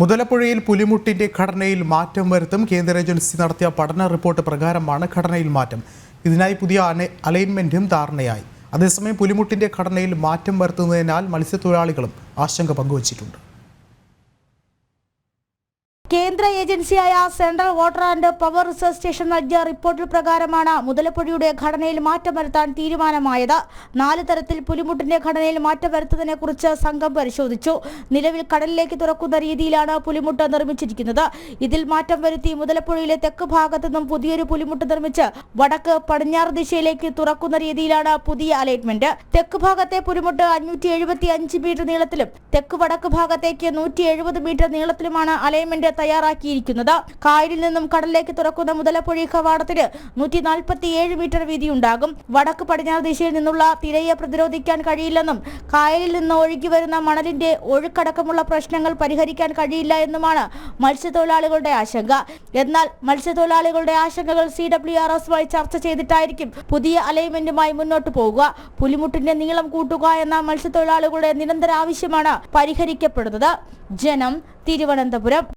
മുതലപ്പുഴയിൽ പുലിമുട്ടിന്റെ ഘടനയിൽ മാറ്റം വരുത്തും. കേന്ദ്ര ഏജൻസി നടത്തിയ പഠന റിപ്പോർട്ട് പ്രകാരമാണ് ഘടനയിൽ മാറ്റം. ഇതിനായി പുതിയ അലൈൻമെന്റും ധാരണയായി. അതേസമയം പുലിമുട്ടിന്റെ ഘടനയിൽ മാറ്റം വരുത്തുന്നതിനാൽ മത്സ്യത്തൊഴിലാളികളും ആശങ്ക പങ്കുവച്ചിട്ടുണ്ട്. കേന്ദ്ര ഏജൻസിയായ central water and power research station നൽകിയ റിപ്പോർട്ടിൽ പ്രകാരമാണ് മുതലപ്പുഴയുടെ ഘടനയിൽ മാറ്റം വരുത്താൻ തീരുമാനമായത്. നാല് തരത്തിൽ പുലിമുട്ടിന്റെ ഘടനയിൽ മാറ്റം വരുത്തുന്നതിനെ കുറിച്ച് സംഘം പരിശോധിച്ചു. നിലവിൽ കടലിലേക്ക് തുറക്കുന്ന രീതിയിലാണ് പുലിമുട്ട് നിർമ്മിച്ചിരിക്കുന്നത്. ഇതിൽ മാറ്റം വരുത്തി മുതലപ്പുഴയിലെ തെക്ക് ഭാഗത്തു നിന്നും പുതിയൊരു പുലിമുട്ട് നിർമ്മിച്ച് വടക്ക് പടിഞ്ഞാറ് ദിശയിലേക്ക് തുറക്കുന്ന രീതിയിലാണ് പുതിയ അലൈൻമെന്റ്. തെക്ക് ഭാഗത്തെ പുലിമുട്ട് അഞ്ഞൂറ്റി മീറ്റർ നീളത്തിലും തെക്ക് വടക്ക് ഭാഗത്തേക്ക് നൂറ്റി മീറ്റർ നീളത്തിലുമാണ് അലൈൻമെന്റ് തയ്യാറാക്കിയിരിക്കുന്നത്. കായലിൽ നിന്നും കടലിലേക്ക് തുറക്കുന്ന മുതലപ്പുഴ കവാടത്തിന് നൂറ്റി നാൽപ്പത്തി ഏഴ് മീറ്റർ വീതിയുണ്ടാകും. വടക്ക് പടിഞ്ഞാറ് ദിശയിൽ നിന്നുള്ള തിരയെ പ്രതിരോധിക്കാൻ കഴിയില്ലെന്നും കായലിൽ നിന്ന് ഒഴുകി വരുന്ന മണലിന്റെ ഒഴുക്കടക്കമുള്ള പ്രശ്നങ്ങൾ പരിഹരിക്കാൻ കഴിയില്ല എന്നുമാണ് മത്സ്യത്തൊഴിലാളികളുടെ ആശങ്ക. എന്നാൽ മത്സ്യത്തൊഴിലാളികളുടെ ആശങ്കകൾ സി ഡബ്ല്യു ആർ എസുമായി ചർച്ച ചെയ്തിട്ടായിരിക്കും പുതിയ അലൈൻമെന്റുമായി മുന്നോട്ട് പോകുക. പുലിമുട്ടിന്റെ നീളം കൂട്ടുക എന്ന മത്സ്യത്തൊഴിലാളികളുടെ നിരന്തര ആവശ്യമാണ് പരിഹരിക്കപ്പെടുന്നത്. ജനം തിരുവനന്തപുരം.